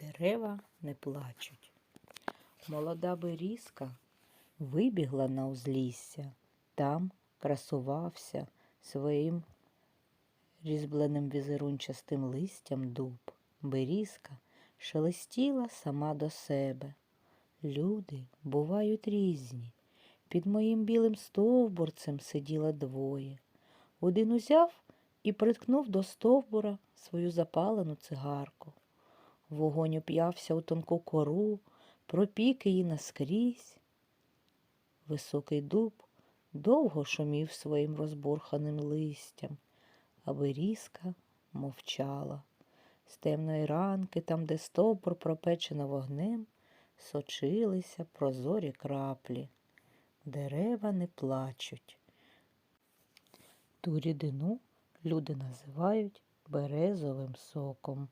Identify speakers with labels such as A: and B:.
A: Дерева не плачуть. Молода берізка вибігла на узлісся, там красувався своїм різьбленим візерунчастим листям дуб. Берізка шелестіла сама до себе. Люди бувають різні. Під моїм білим стовбурцем сиділо двоє. Один узяв і приткнув до стовбура свою запалену цигарку. Вогонь уп'явся у тонку кору, пропік її наскрізь. Високий дуб довго шумів своїм розбурханим листям, а берізка мовчала. З темної ранки, там, де стовбур пропечено вогнем, сочилися прозорі краплі. Дерева не плачуть. Ту рідину люди називають березовим соком.